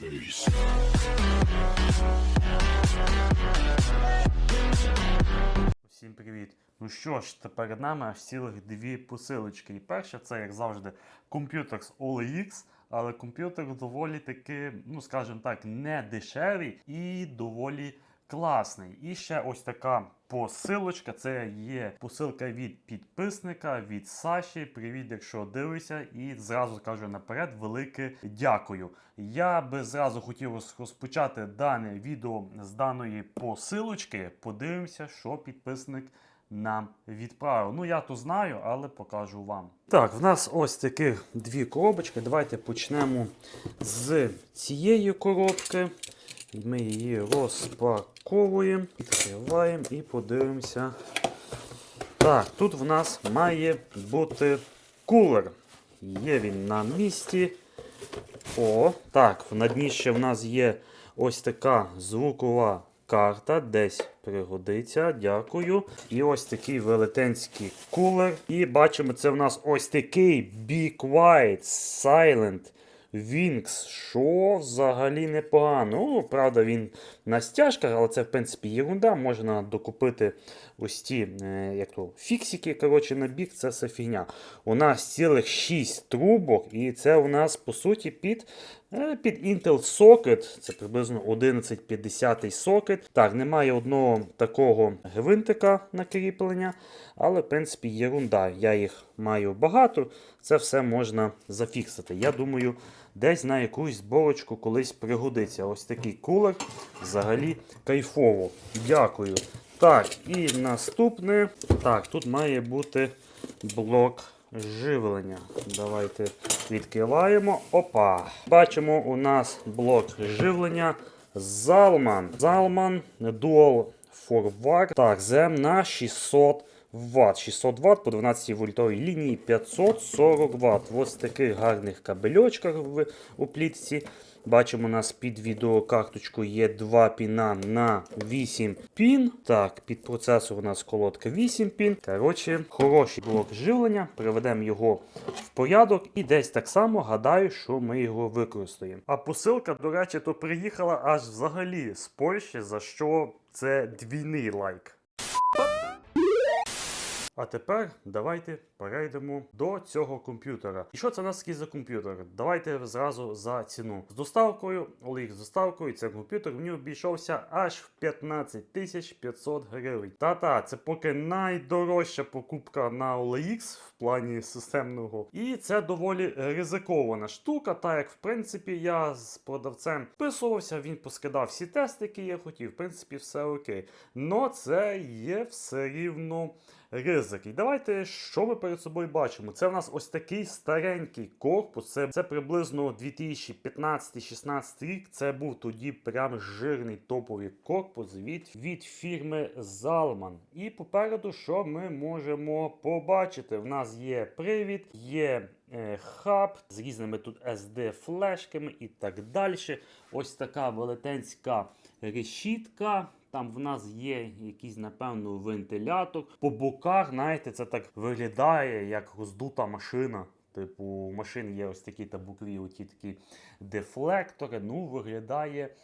face. Всім привіт! Ну що ж, перед нами аж цілих дві посилочки. І перша це, як завжди, комп'ютер з OLX, але комп'ютер доволі таки, ну скажімо так, не дешевий і доволі класний. І ще ось така посилочка. Це є посилка від підписника, від Саші. Привіт, якщо дивишся, і зразу кажу наперед велике дякую. Я би зразу хотів розпочати дане відео з даної посилочки. Подивимося, що підписник нам відправив. Ну, я то знаю, але покажу вам. Так, в нас ось таких дві коробочки. Давайте почнемо з цієї коробки. Ми її розпаковуємо, відкриваємо і подивимося. Так, тут в нас має бути кулер. Є він на місці. О, так, на дні ще в нас є ось така звукова карта, десь пригодиться. Дякую. І ось такий велетенський кулер. І бачимо, це в нас ось такий Be Quiet Silent Wings, що взагалі непогано. Ну, правда, він на стяжках, але це в принципі єрунда. Можна докупити ось ті е, як то, фіксики. Коротше, на бік, це все фігня. У нас цілих 6 трубок, і це у нас по суті під, е, під Intel Socket. Це приблизно 1150 сокет. Так, немає одного такого гвинтика на кріплення, але в принципі єрунда. Я їх маю багато. Це все можна зафіксити. Я думаю, десь на якусь зборочку колись пригодиться. Ось такий кулер. Взагалі кайфово. Дякую. Так, і наступне. Так, тут має бути блок живлення. Давайте відкриваємо. Опа. Бачимо, у нас блок живлення Zalman. Zalman Dual Forward. Так, зем на 600 Вт. 600 Вт по 12 вольтовій лінії 540 Вт. Ось в таких гарних кабельочках в у плітці. Бачимо, у нас під відеокарточку є два піна на 8 пін. Так, під процесор у нас колодка 8 пін. Коротше, хороший блок живлення. Приведемо його в порядок і десь так само гадаю, що ми його використаємо. А посилка, до речі, то приїхала аж взагалі з Польщі, за що це двійний лайк. А тепер давайте перейдемо до цього комп'ютера. І що це у за комп'ютер? Давайте зразу за ціну. З доставкою, Олег з доставкою, цей комп'ютер мені обійшовся аж в 15 тисяч 500 гривень. Та-та, це поки найдорожча покупка на OLX в плані системного. І це доволі ризикована штука, так як в принципі я з продавцем вписувався, він поскидав всі тести, які я хотів. В принципі, все окей. Но це є все рівно ризик. І давайте, що ми перед собою бачимо? Це в нас ось такий старенький корпус. Це, це приблизно 2015-16 рік. Це був тоді прям жирний топовий корпус від, від фірми Zalman. І попереду, що ми можемо побачити? В нас є привід, є е, хаб з різними тут SD-флешками і так далі. Ось така велетенська решітка. Там в нас є якийсь, напевно, вентилятор. По боках, знаєте, це так виглядає, як роздута машина. Типу, у машин є ось такі табукові, оті такі дефлектори. Ну, виглядає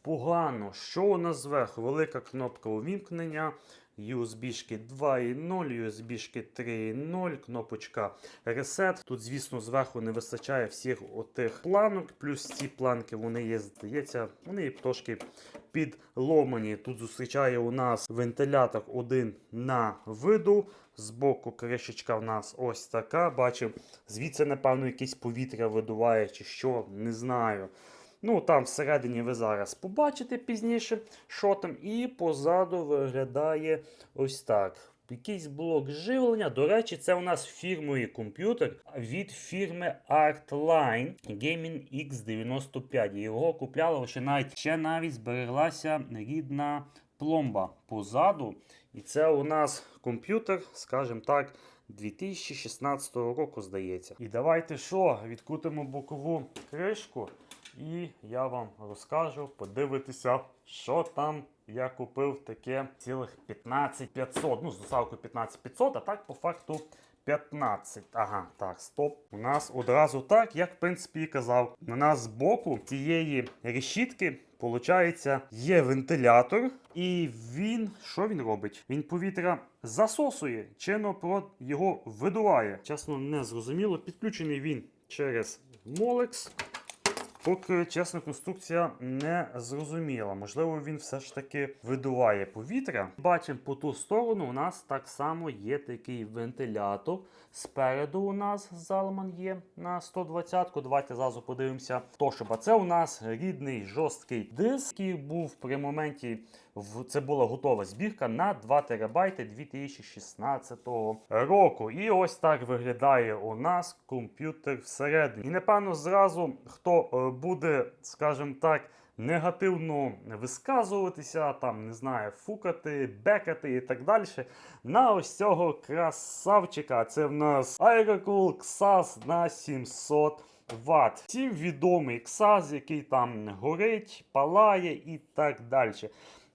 непогано. Що у нас зверху? Велика кнопка увімкнення. USB-шки 2.0, USB-шки 3.0, кнопочка Reset. Тут, звісно, зверху не вистачає всіх отих планок, плюс ці планки вони є, здається, вони трошки підломані. Тут зустрічає у нас вентилятор один на виду. Збоку кришечка в нас ось така. Бачимо, звідси, напевно, якесь повітря видуває чи що, не знаю. Ну, там всередині ви зараз побачите пізніше, що там. І позаду виглядає ось так. Якийсь блок живлення. До речі, це у нас фірмовий комп'ютер від фірми Artline Gaming X95. Його купляли ще навіть, ще навіть збереглася рідна пломба позаду. І це у нас комп'ютер, скажімо так, 2016 року, здається. І давайте що, відкрутимо бокову кришку. І я вам розкажу, подивитися, що там я купив таке цілих 15500. Ну, з доставкою 15500, а так по факту 15. Ага, так, стоп. У нас одразу так, як в принципі і казав. У нас збоку цієї решітки, виходить, є вентилятор, і він що він робить? Він повітря засосує, чи наоборот його видуває. Чесно, не зрозуміло. Підключений він через Molex. Поки чесно, конструкція не зрозуміла. Можливо, він все ж таки видуває повітря. Бачимо по ту сторону, у нас так само є такий вентилятор. Спереду у нас залман є на 120-ку. Давайте зразу подивимося. То, а це у нас рідний жорсткий диск, який був при моменті. Це була готова збірка на 2 терабайти 2016 року. І ось так виглядає у нас комп'ютер всередині. І напевно, зразу хто е, буде, скажімо так. Негативно висказуватися, там не знаю, фукати, бекати і так далі. На ось цього красавчика. Це в нас Aerocool XAS на 700 Вт. Всім відомий XAS, який там горить, палає і так далі.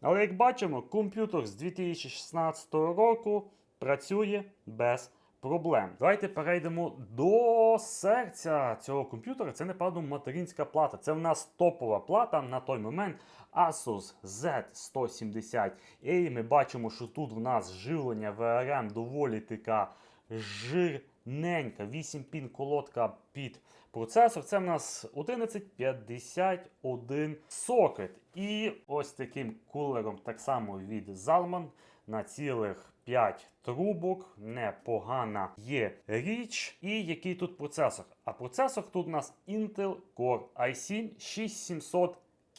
Але як бачимо, комп'ютер з 2016 року працює без проблем. Давайте перейдемо до серця цього комп'ютера. Це, напевно, материнська плата. Це в нас топова плата на той момент. Asus Z170. І ми бачимо, що тут в нас живлення VRM доволі така жирненька. 8 пін колодка під процесор. Це в нас 1151 сокет. І ось таким кулером, так само від Zalman на цілих 5 трубок. Непогана є річ. І який тут процесор? А процесор тут у нас Intel Core i7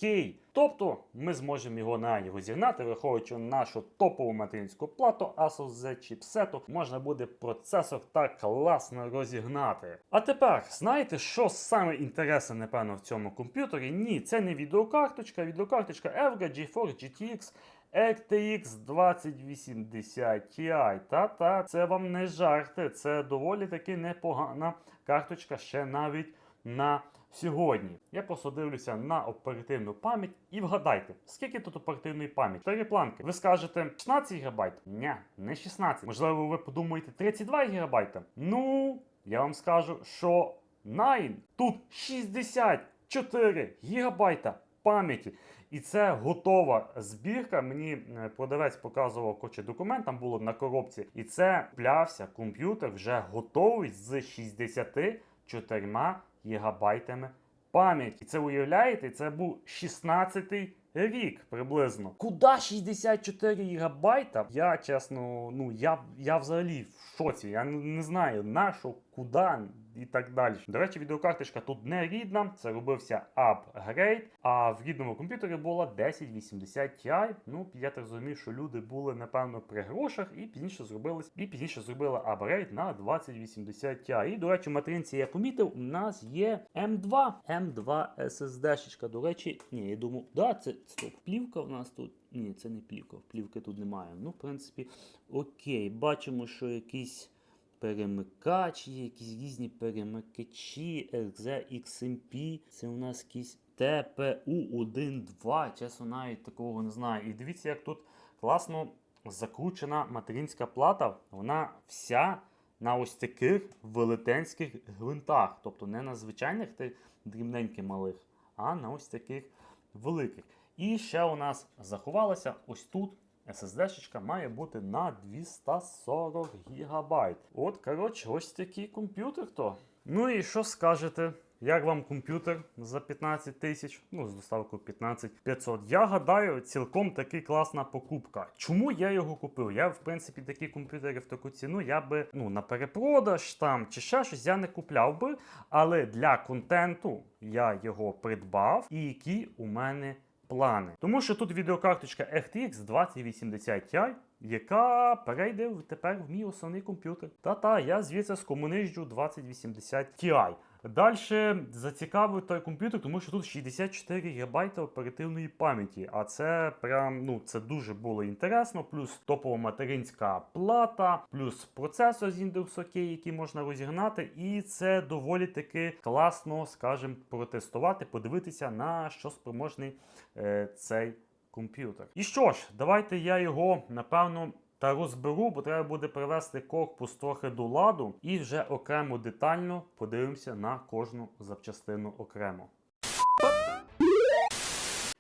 6700K. Тобто ми зможемо його на розігнати, враховуючи нашу топову материнську плату Asus Z чіпсету, можна буде процесор так класно розігнати. А тепер, знаєте, що саме інтересне, напевно, в цьому комп'ютері? Ні, це не відеокарточка, відеокарточка Evga GeForce GTX RTX 2080 Ti. Та-та, це вам не жарти, це доволі таки непогана карточка ще навіть на сьогодні. Я просто дивлюся на оперативну пам'ять і вгадайте, скільки тут оперативної пам'яті? Чотири планки. Ви скажете 16 ГБ? Ні, не 16. Можливо, ви подумаєте 32 ГБ? Ну, я вам скажу, що 9. Тут 64 ГБ пам'яті. І це готова збірка. Мені е, продавець показував коче документ, там було на коробці. І це плявся комп'ютер вже готовий з 64 гігабайтами пам'яті. Це уявляєте, це був 16-й рік приблизно. Куда 64 гігабайта? Я чесно, ну я, я взагалі в шоці. Я не знаю на що, куди і так далі. До речі, відеокарточка тут не рідна, це робився апгрейд, а в рідному комп'ютері була 1080 Ti. Ну, я так розумів, що люди були, напевно, при грошах і пізніше зробили, і пізніше зробили апгрейд на 2080 Ti. І, до речі, в материнці я помітив, у нас є M2, M2 SSD. До речі, ні, я думаю, да, це стоп, плівка в нас тут. Ні, це не плівка, плівки тут немає. Ну, в принципі, окей, бачимо, що якийсь перемикач, є якісь різні перемикачі, RZ-XMP, це у нас якийсь TPU-1.2, чесно, навіть такого не знаю. І дивіться, як тут класно закручена материнська плата, вона вся на ось таких велетенських гвинтах, тобто не на звичайних дрібненьких малих, а на ось таких великих. І ще у нас заховалася ось тут SSD-шечка має бути на 240 ГБ. От, коротше, ось такий комп'ютер то. Ну і що скажете? Як вам комп'ютер за 15 тисяч, ну з доставкою 15 500. Я гадаю, цілком таки класна покупка. Чому я його купив? Я, в принципі, такі комп'ютери в таку ціну я би ну на перепродаж там чи ще щось я не купляв би. Але для контенту я його придбав, і які у мене плани. Тому що тут відеокарточка RTX 2080 Ti, яка перейде тепер в мій основний комп'ютер. Та-та, я звідси скомунижджу 2080 Ti. Далі зацікавив той комп'ютер, тому що тут 64 ГБ оперативної пам'яті. А це прям ну це дуже було інтересно. Плюс топова материнська плата, плюс процесор з Intel OK, який можна розігнати. І це доволі таки класно, скажімо, протестувати, подивитися на що спроможний е, цей комп'ютер. І що ж, давайте я його напевно та розберу, бо треба буде привести корпус трохи до ладу і вже окремо детально подивимося на кожну запчастину окремо.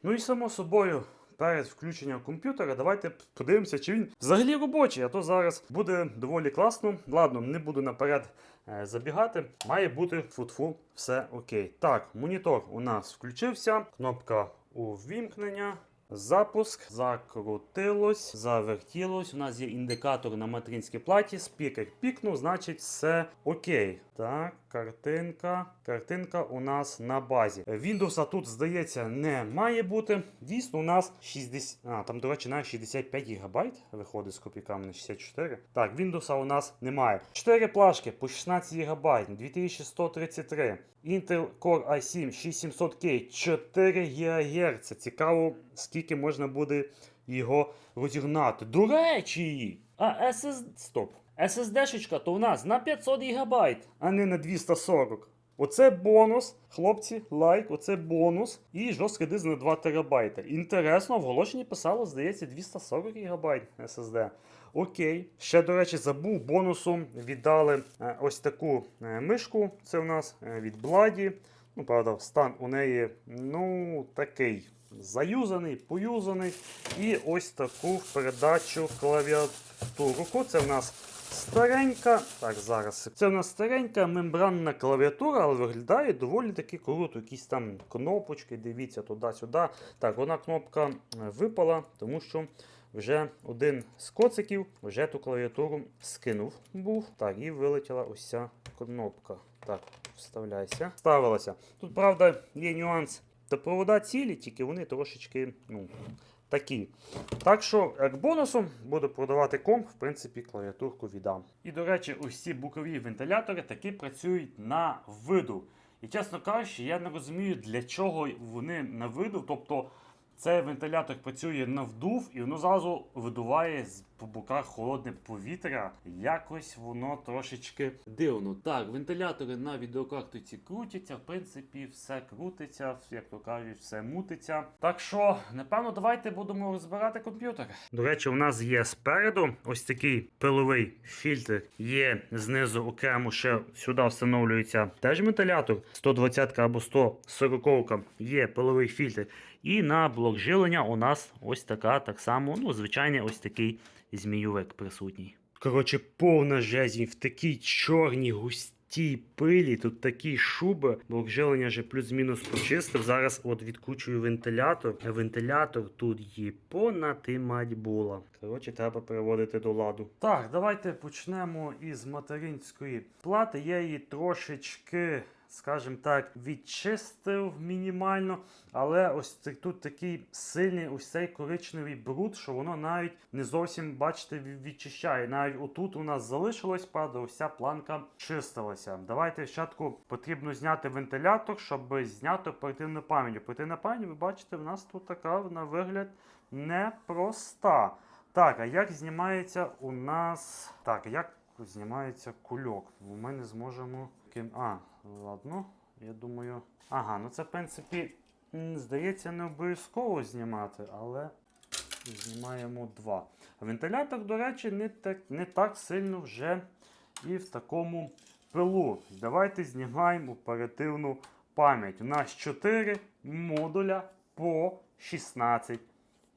Ну і само собою. Перед включенням комп'ютера давайте подивимося, чи він взагалі робочий, а то зараз буде доволі класно. Ладно, не буду наперед е, забігати. Має бути фу все окей. Так, монітор у нас включився. Кнопка увімкнення. Запуск закрутилось, завертілось. У нас є індикатор на материнській платі. Спікер пікнув, значить все окей. Так, картинка. Картинка у нас на базі. Windows тут, здається, не має бути. Дійсно, у нас 60. А, там, до речі, навіть 65 ГБ виходить з копійками на 64. Так, Windows у нас немає. 4 плашки по 16 ГБ, 2133. Intel Core i7 6700K 4 ГГц. Цікаво, скільки можна буде його розігнати. До речі, а SSD... Стоп. SSD-шечка то у нас на 500 ГБ, а не на 240. Оце бонус, хлопці, лайк, оце бонус. І жорсткий диск на 2 ТБ. Інтересно, в оголошенні писало, здається, 240 ГБ SSD. Окей. Ще, до речі, забув бонусом віддали е, ось таку е, мишку. Це у нас е, від Бладі. Ну, правда, стан у неї, ну, такий заюзаний, поюзаний. І ось таку в передачу клавіатуру. Це в нас старенька. Так, зараз. Це в нас старенька мембранна клавіатура, але виглядає доволі таки круто. Якісь там кнопочки, дивіться туди-сюди. Так, вона кнопка випала, тому що. Вже один з коциків вже ту клавіатуру скинув був. Так, і вилетіла ось кнопка. Так, вставляйся. Ставилася. Тут, правда, є нюанс. Та провода цілі, тільки вони трошечки, ну, такі. Так що, як бонусом, буду продавати комп, в принципі, клавіатурку віддам. І, до речі, ось ці бокові вентилятори таки працюють на виду. І чесно кажучи, я не розумію, для чого вони на виду. Тобто цей вентилятор працює на вдув і воно зразу видуває з по боках холодне повітря. Якось воно трошечки дивно. Так, вентилятори на відеокартці крутяться, в принципі, все крутиться, як то кажуть, все мутиться. Так що, напевно, давайте будемо розбирати комп'ютер. До речі, у нас є спереду ось такий пиловий фільтр. Є знизу окремо ще сюди встановлюється теж вентилятор 120 або 140 є пиловий фільтр. І на блок жилення у нас ось така, так само, ну, звичайний ось такий змійовик присутній. Коротше, повна він в такій чорній густій пилі, тут такі шуби. Блок жилення вже плюс-мінус почистив. Зараз от відкручую вентилятор. Вентилятор тут є понад мать була. Коротше, треба приводити до ладу. Так, давайте почнемо із материнської плати. Я її трошечки скажімо так, відчистив мінімально, але ось це- тут такий сильний ось цей коричневий бруд, що воно навіть не зовсім, бачите, відчищає. Навіть отут у нас залишилось, правда, ця планка чистилася. Давайте спочатку потрібно зняти вентилятор, щоб зняти оперативну пам'ять. Оперативна пам'ять, ви бачите, в нас тут така на вигляд непроста. Так, а як знімається у нас. Так, як знімається кульок? Ми не зможемо. Ким... А, ладно. Я думаю. Ага, ну це, в принципі, здається, не обов'язково знімати, але знімаємо два. Вентилятор, до речі, не так, не так сильно вже і в такому пилу. Давайте знімаємо оперативну пам'ять. У нас 4 модуля по 16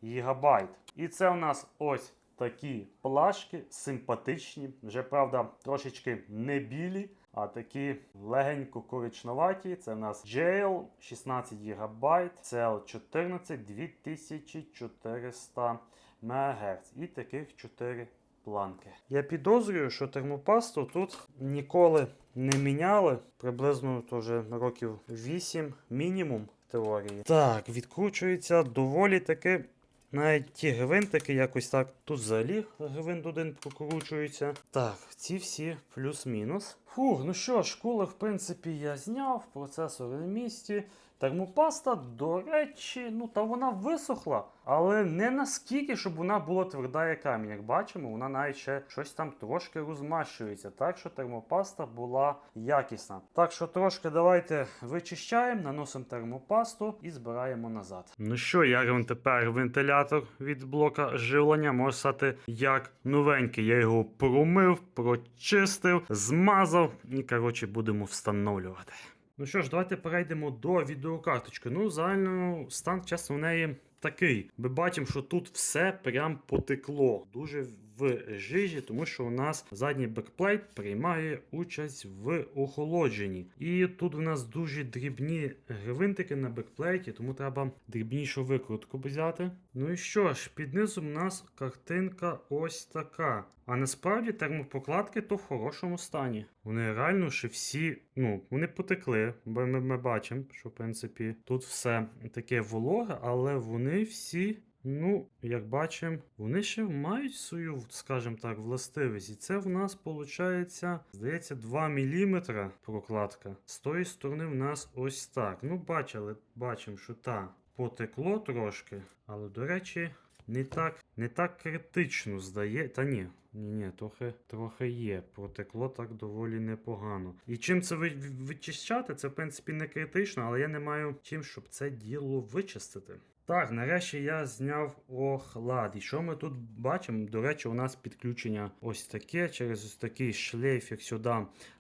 гігабайт. І це у нас ось такі плашки симпатичні. Вже, правда, трошечки не білі, а такі легенько коричневаті. Це у нас JL 16 ГБ, CL14 2400 МГц. І таких 4 планки. Я підозрюю, що термопасту тут ніколи не міняли. Приблизно то років 8 мінімум теорії. Так, відкручується доволі таки. Навіть ті гвинтики якось так. Тут взагалі гвинт один прокручується. Так, ці всі плюс-мінус. Фух, ну що кулер, в принципі, я зняв, процесор на місці. Термопаста, до речі, ну та вона висохла, але не наскільки, щоб вона була тверда як камінь. Як бачимо, вона навіть ще щось там трошки розмащується. Так що термопаста була якісна. Так що трошки давайте вичищаємо, наносимо термопасту і збираємо назад. Ну що, як вам тепер вентилятор від блока живлення? Може стати як новенький. Я його промив, прочистив, змазав і коротше будемо встановлювати. Ну що ж, давайте перейдемо до відеокарточки. Ну, загально стан чесно в неї такий. Ми бачимо, що тут все прям потекло. Дуже в жижі, тому що у нас задній бекплейт приймає участь в охолодженні. І тут у нас дуже дрібні гвинтики на бекплейті, тому треба дрібнішу викрутку взяти. Ну і що ж, під низом у нас картинка ось така. А насправді термопокладки то в хорошому стані. Вони реально ще всі, ну, вони потекли, бо ми, ми бачимо, що в принципі тут все таке вологе, але вони всі. Ну, як бачимо, вони ще мають свою, скажімо так, властивість. І це в нас виходить, здається, 2 мм прокладка. З тої сторони в нас ось так. Ну, бачили, бачимо, що та потекло трошки, але, до речі, не так, не так критично здає. Та ні. Ні, ні, трохи, трохи є. Протекло так доволі непогано. І чим це вичищати, це в принципі не критично, але я не маю чим, щоб це діло вичистити. Так, нарешті я зняв охлад. І що ми тут бачимо? До речі, у нас підключення ось таке, через ось такий шлейфік сюди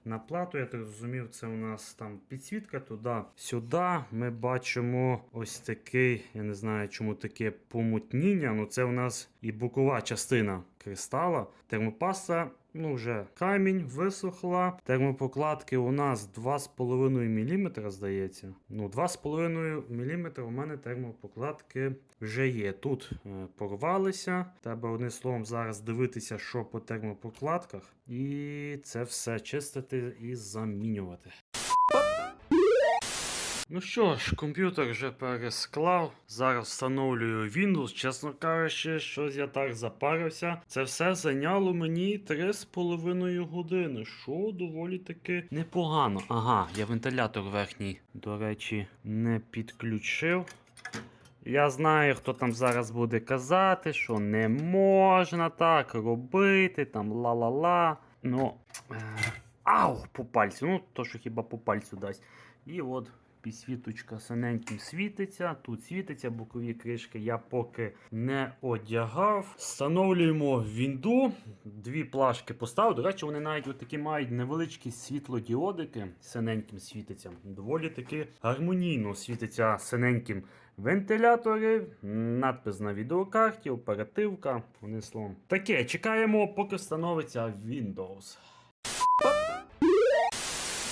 на плату. Я так зрозумів, це у нас там підсвітка туди. Сюди ми бачимо ось такий, я не знаю, чому таке помутніння. Ну це у нас і бокова частина кристала. Термопаста, ну вже камінь висохла. Термопокладки у нас 2,5 мм, здається. Ну, 2,5 мм у мене термопокладки вже є. Тут е, порвалися. Треба одним словом зараз дивитися, що по термопокладках. І це все чистити і замінювати. Ну що ж, комп'ютер вже пересклав. Зараз встановлюю Windows. Чесно кажучи, щось я так запарився. Це все зайняло мені 3,5 години, що доволі таки непогано. Ага, я вентилятор верхній, до речі, не підключив. Я знаю, хто там зараз буде казати, що не можна так робити, там ла-ла-ла. Ну. Е, ау, по пальцю. Ну, то, що хіба по пальцю дасть. І от підсвіточка синеньким світиться. Тут світиться бокові кришки. Я поки не одягав. Встановлюємо вінду. Дві плашки поставив. До речі, вони навіть такі мають невеличкі світлодіодики. Синеньким світиться. Доволі таки гармонійно світиться синеньким вентилятори, надпис на відеокарті, оперативка. Вони словом. Таке, чекаємо, поки встановиться Windows.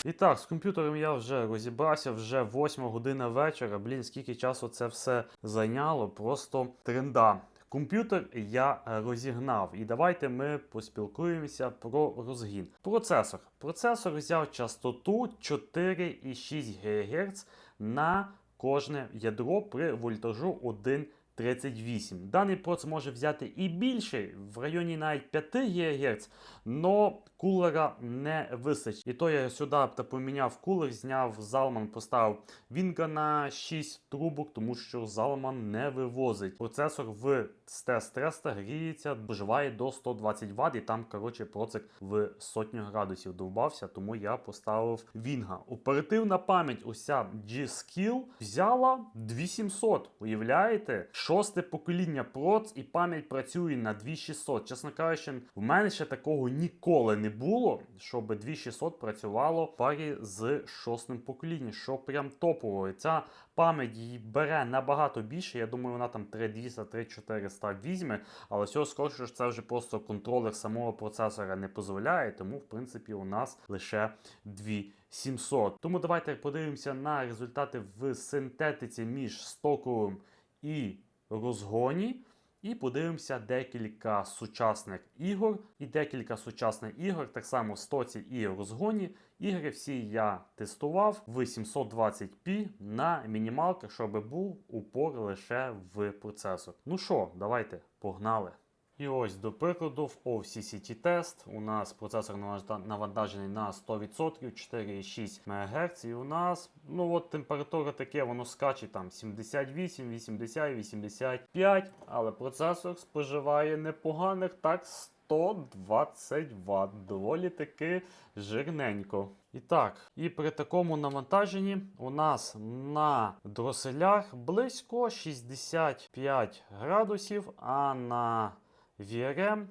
І так, з комп'ютером я вже розібрався, вже 8 година вечора. Блін, скільки часу це все зайняло, просто тренда. Комп'ютер я розігнав, і давайте ми поспілкуємося про розгін. Процесор. Процесор взяв частоту 4,6 ГГц на кожне ядро при вольтажу 1,38. Даний проц може взяти і більше, в районі навіть 5 ГГц, но кулера не вистачить. І то я сюди поміняв кулер, зняв залман, поставив Вінка на 6 трубок, тому що залман не вивозить. Процесор в стес 300 гріється, доживає до 120 Вт, і там, коротше, процик в сотню градусів довбався, тому я поставив Вінга. Оперативна пам'ять, уся G-Skill взяла 2700. Уявляєте? Шосте покоління проц і пам'ять працює на 2600. Чесно кажучи, в мене ще такого ніколи не було, щоб 2600 працювало в парі з шостим поколінням, що прям топово. Ця пам'ять її бере набагато більше. Я думаю, вона там 3200-3400 візьме, але всього скоріше, що це вже просто контролер самого процесора не дозволяє, тому в принципі у нас лише 2700. Тому давайте подивимося на результати в синтетиці між стоковим і розгоні. І подивимося декілька сучасних ігор і декілька сучасних ігор, так само в стоці і розгоні. Ігри всі я тестував в 720p на мінімалках, щоб був упор лише в процесор. Ну що, давайте, погнали. І ось до прикладу, в OCCT тест у нас процесор навантажений на 100%, 4,6 МГц, і у нас ну от температура таке, воно скаче там 78, 80, 85, але процесор споживає непоганих так 120 Вт. Доволі таки жирненько. І так, і при такому навантаженні у нас на дроселях близько 65 градусів, а на VRM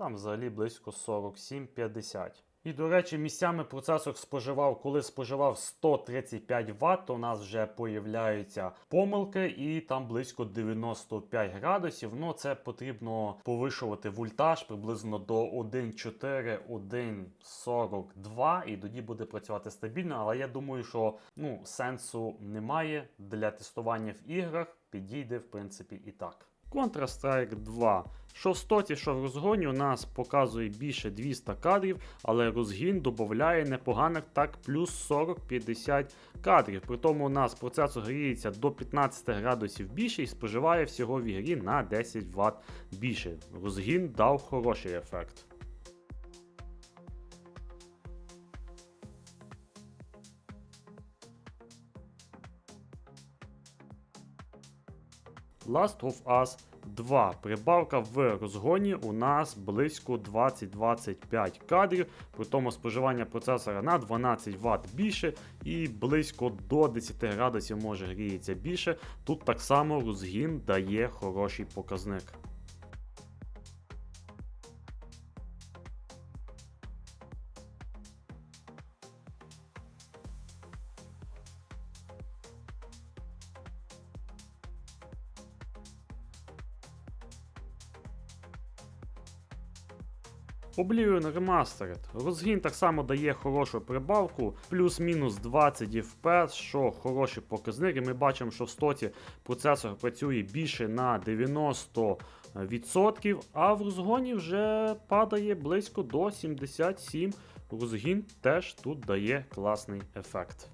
там взагалі близько 47-50. І, до речі, місцями процесор споживав, коли споживав 135 Вт, то у нас вже появляються помилки, і там близько 95 градусів. Ну, це потрібно повишувати вольтаж приблизно до 1,4-1,42, і тоді буде працювати стабільно. Але я думаю, що ну, сенсу немає для тестування в іграх. Підійде, в принципі, і так. Counter-Strike 2. Що в стоті, що в розгоні у нас показує більше 200 кадрів, але розгін додає непоганих так плюс 40-50 кадрів. При тому у нас процесор гріється до 15 градусів більше і споживає всього в ігрі на 10 Вт більше. Розгін дав хороший ефект. Last of Us 2. Прибавка в розгоні у нас близько 20-25 кадрів, при тому споживання процесора на 12 Вт більше і близько до 10 градусів може гріється більше. Тут так само розгін дає хороший показник. Oblivion Remastered. Розгін так само дає хорошу прибавку, плюс-мінус 20 FPS, що хороший показник. І ми бачимо, що в стоті процесор працює більше на 90%, а в розгоні вже падає близько до 77. Розгін теж тут дає класний ефект.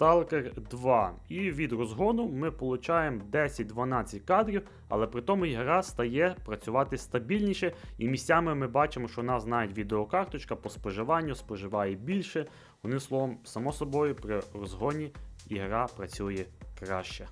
Stalker 2. І від розгону ми отримуємо 10-12 кадрів, але при тому гра стає працювати стабільніше. І місцями ми бачимо, що нас навіть відеокарточка по споживанню споживає більше. Одним словом, само собою, при розгоні ігра працює краще.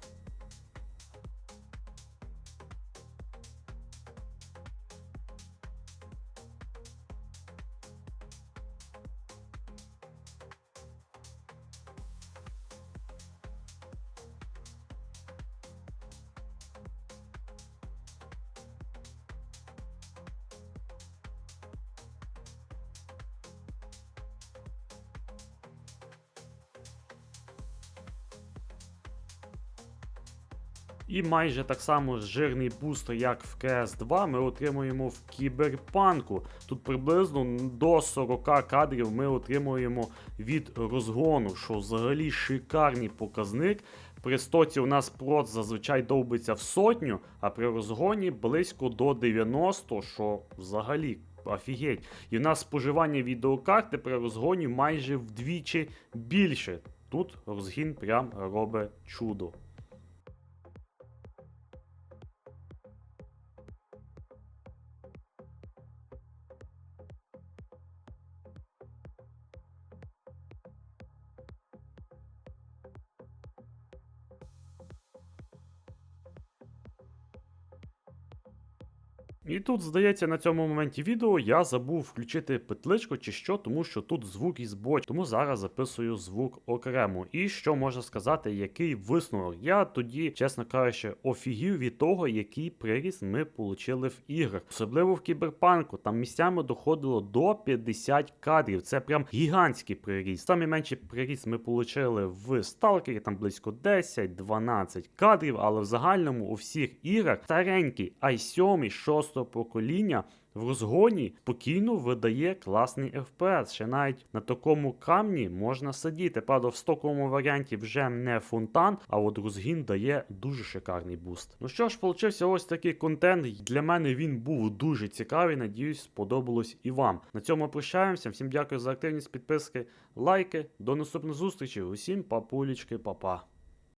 І майже так само жирний бустер, як в CS2, ми отримуємо в кіберпанку. Тут приблизно до 40 кадрів ми отримуємо від розгону, що взагалі шикарний показник. При стоці у нас прот зазвичай довбиться в сотню, а при розгоні близько до 90, що взагалі офігеть. І в нас споживання відеокарти при розгоні майже вдвічі більше. Тут розгін прям робить чудо. І тут, здається, на цьому моменті відео я забув включити петличку чи що, тому що тут звук із боч, тому зараз записую звук окремо. І що можна сказати, який висновок? Я тоді, чесно кажучи, офігів від того, який приріст ми отримали в іграх, особливо в кіберпанку. Там місцями доходило до 50 кадрів. Це прям гігантський приріст. Самий менший приріст ми отримали в Сталкері, там близько 10-12 кадрів, але в загальному у всіх іграх старенький i7 6 покоління в розгоні спокійно видає класний FPS. Ще навіть на такому камні можна сидіти. Правда, в стоковому варіанті вже не фонтан, а от розгін дає дуже шикарний буст. Ну що ж, получився ось такий контент. Для мене він був дуже цікавий. Надіюсь, сподобалось і вам. На цьому прощаємося. Всім дякую за активність, підписки, лайки. До наступних зустрічей. Усім папулічки, папа.